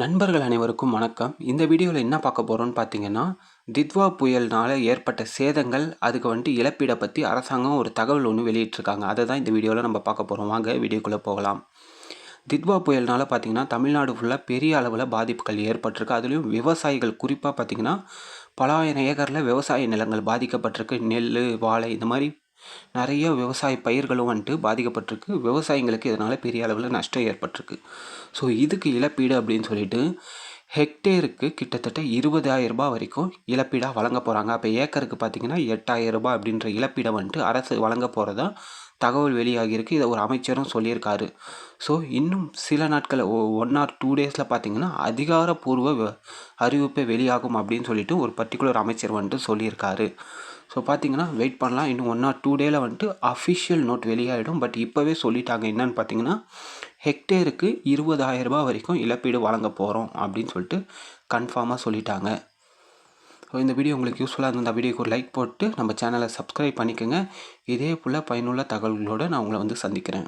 நண்பர்கள் அனைவருக்கும் வணக்கம். இந்த வீடியோவில் என்ன பார்க்க போகிறோம்னு பார்த்தீங்கன்னா தித்வா புயல்னால் ஏற்பட்ட சேதங்கள் அதுக்கு வந்துட்டு இழப்பீடை பற்றி அரசாங்கம் ஒரு தகவல் ஒன்று வெளியிட்டிருக்காங்க. அதை தான் இந்த வீடியோவில் நம்ம பார்க்க போகிறோம் வாங்க வீடியோக்குள்ளே போகலாம். தித்வா புயல்னால் பார்த்திங்கன்னா தமிழ்நாடு ஃபுல்லாக பெரிய அளவில் பாதிப்புகள் ஏற்பட்டிருக்கு. அதுலேயும் விவசாயிகள் குறிப்பாக பார்த்திங்கன்னா பல ஆயிரம் ஏக்கரில் விவசாய நிலங்கள் பாதிக்கப்பட்டிருக்கு. நெல் வாழை இந்த மாதிரி நிறைய விவசாய பயிர்களும் வந்துட்டு பாதிக்கப்பட்டிருக்கு. விவசாயிங்களுக்கு இதனால் பெரிய அளவில் நஷ்டம் ஏற்பட்டிருக்கு. ஸோ இதுக்கு இழப்பீடு அப்படின்னு சொல்லிட்டு ஹெக்டேருக்கு கிட்டத்தட்ட இருபதாயிரம் ரூபாய் வரைக்கும் இழப்பீடாக வழங்க போகிறாங்க அப்போ ஏக்கருக்கு பார்த்தீங்கன்னா எட்டாயிரம் ரூபாய் அப்படின்ற இழப்பீடை வந்துட்டு அரசு வழங்க போகிறதா தகவல் வெளியாகியிருக்கு. இதை ஒரு அமைச்சரும் சொல்லியிருக்காரு. ஸோ இன்னும் சில நாட்கள் ஒன் ஆர் டூ டேஸில் பார்த்தீங்கன்னா அதிகாரப்பூர்வ அறிவிப்பை வெளியாகும் அப்படின்னு சொல்லிட்டு ஒரு பர்டிகுலர் அமைச்சர் வந்துட்டு சொல்லியிருக்காரு. ஸோ பார்த்தீங்கன்னா வெயிட் பண்ணலாம். இன்னும் ஒன் ஆர் டூ டேயில் வந்துட்டு அஃபிஷியல் நோட் வெளியாகிடும் பட் இப்போவே சொல்லிட்டாங்க. என்னன்னு பார்த்தீங்கன்னா ஹெக்டேருக்கு இருபதாயிரரூபா வரைக்கும் இழப்பீடு வழங்க போகிறோம் அப்படின்னு சொல்லிட்டு கன்ஃபார்மாக சொல்லிட்டாங்க. ஸோ இந்த வீடியோ உங்களுக்கு யூஸ்ஃபுல்லாக இருந்த வீடியோக்கு ஒரு லைக் போட்டு நம்ம சேனலை சப்ஸ்கிரைப் பண்ணிக்கோங்க. இதே போல் பயனுள்ள தகவல்களோடு நான் உங்களை வந்து சந்திக்கிறேன்.